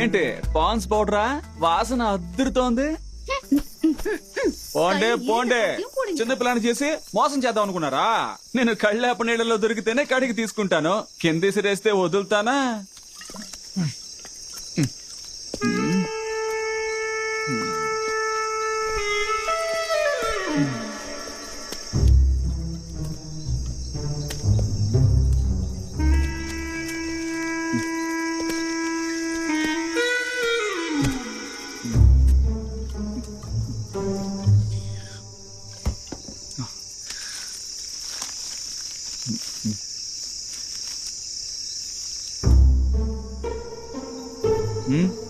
ఏంటి పాన్స్ పౌడరా? వాసన అద్దరుతోంది? పోండే పోండే. చిన్న పిల్లని చేసి మోసం చేద్దాం అనుకున్నారా? నేను కళ్ళేప నీళ్ళలో దొరికితేనే కడిగి తీసుకుంటాను. కిందేసి రేస్తే వదులుతానా? 응?